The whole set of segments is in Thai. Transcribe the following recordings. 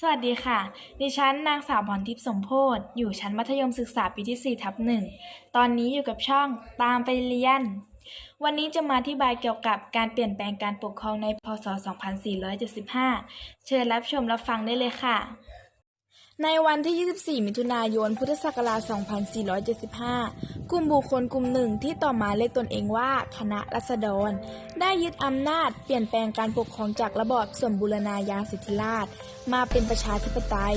สวัสดีค่ะ ดิฉันนางสาวพรทิพย์สมโพธอยู่ชั้นมัธยมศึกษาปีที่4ทับหนึ่งตอนนี้อยู่กับช่องตามไปเรียน วันนี้จะมาอธิบายเกี่ยวกับการเปลี่ยนแปลงการปกครองในพศ 2475 เชิญรับชมรับฟังได้เลยค่ะ ในวันที่ 24 มิถุนายน พุทธศักราช 2475 กลุ่มบุคคลกลุ่มหนึ่งที่ต่อมาเรียกตนเองว่าคณะรัษฎร ได้ยึดอำนาจเปลี่ยนแปลงการปกครองจากระบอบสมบูรณาญาสิทธิราช มาเป็นประชาธิปไตย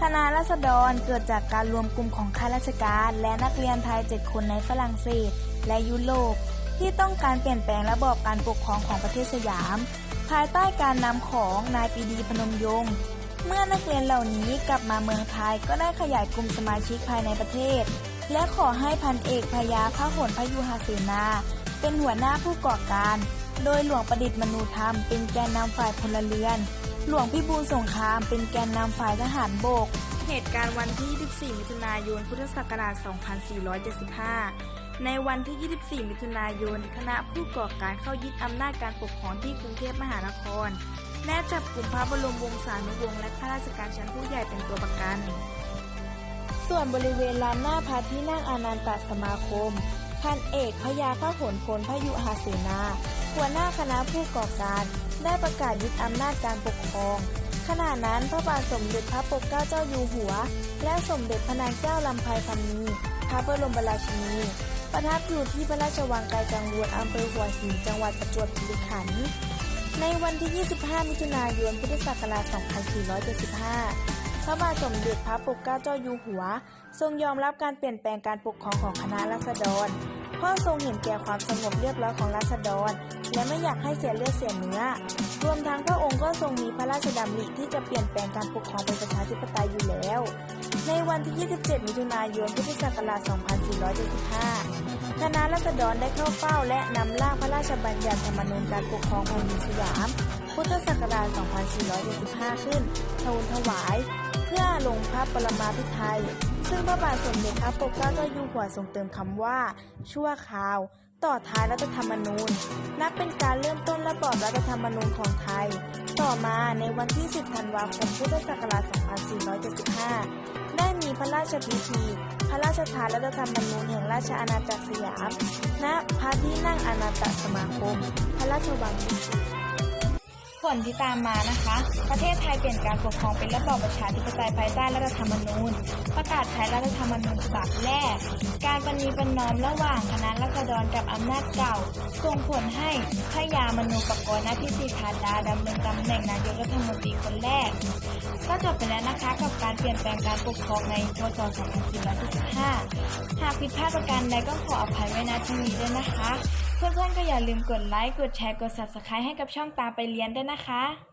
คณะรัษฎรเกิดจากการรวมกลุ่มของข้าราชการ และนักเรียนไทย7คนในฝรั่งเศส และยุโรปที่ต้องการเปลี่ยนแปลงระบอบการปกครองของประเทศสยาม ภายใต้การนำของนายปีดีพนมยงค์ เมื่อนักเรียนเหล่านี้กลับมาเมืองไทยก็ได้ขยายกลุ่มสมาชิกภายในประเทศ และขอให้พันเอกพยาพระหลพยุหเสนา เป็นหัวหน้าผู้ก่อการ โดยหลวงประดิษฐ์มนูธรรมเป็นแกนนำฝ่ายพลเรือน หลวงพิบูลสงครามเป็นแกนนำฝ่ายทหารบก เหตุการณ์วันที่ 24 มิถุนายน พุทธศักราช 2475 ในวันที่ 24 มิถุนายน คณะผู้ก่อการเข้ายึดอำนาจการปกครองที่กรุงเทพมหานคร และจับกลุ่มพระบรมวงศานุวงศ์และข้าราชการชั้นผู้ใหญ่เป็นตัวประกัน ส่วนบริเวณลานหน้าพระที่นั่งอานันตสมาคม พันเอกพยาพหลพลพยุหาเสนา หัวหน้าคณะผู้ก่อการ ได้ประกาศยึดอำนาจการปกครอง ขณะนั้นพระบาทสมเด็จพระปกเกล้าเจ้าอยู่หัว และสมเด็จพระนางเจ้าลำไพพันนีพระบรมราชินีประทับอยู่ที่พระราชวังไกลกังวลอำเภอหัวหินจังหวัดประจวบคีรีขันธ์ ในวันที่ 25 มิถุนายน พุทธศักราช 2475 พระบาทสมเด็จพระปกเกล้าเจ้าอยู่หัว ทรงยอมรับการเปลี่ยนแปลงการปกครองของคณะราษฎร เพราะทรงเห็นแก่ความสงบเรียบร้อยของราษฎร และไม่อยากให้เสียเลือดเสียเนื้อ รวมทั้งพระองค์ก็ทรงมีพระราชดำริที่จะเปลี่ยนแปลงการปกครองเป็นประชาธิปไตยอยู่แล้ว ในวันที่ 27 มิถุนายน พุทธศักราช 2475 คณะรัษฎรได้เข้าเฝ้าและนำร่างพระราชบัญญัติธรรมนูญการปกครองแผ่นดินสยาม พุทธศักราช 2475 ขึ้นทูลถวาย เพื่อลงพระปรมาภิไธยซึ่งพระบาทสมเด็จพระปกเกล้าเจ้าอยู่หัวทรงเติมคำว่า ชั่วคราว ต่อท้ายรัฐธรรมนูญ นับเป็นการเริ่มต้นระบอบรัฐธรรมนูญของไทย ต่อมาในวันที่ 10 ธันวาคม พุทธศักราช 2475 มีพระราชพิธี พระราชทานรัฐธรรมนูญแห่งราชอาณาจักรสยาม ณ พระที่นั่งอานันตสมาคม พระราชวังดุสิตผลที่ตามมานะคะ ประเทศไทยเปลี่ยนการปกครองเป็นระบอบประชาธิปไตยภายใต้รัฐธรรมนูญ ประกาศใช้รัฐธรรมนูญฉบับแรก การประนีประนอมระหว่างคณะรัษฎรกับอำนาจเก่า ส่งผลให้พระยามนูปกรณ์อภิสิทธาดาดำรงตำแหน่งนายกรัฐมนตรีคนแรก ก็จบไปแล้วนะคะกับการเปลี่ยนแปลงการปกครองในพศ2475หากผิดพลาดประการใดก็ขออภัยไว้ณที่นี้ด้วยนะคะ เพื่อนๆก็อย่าลืมกดไลค์ กดแชร์ กด subscribe ให้กับช่องตามไปเรียนด้วยนะคะ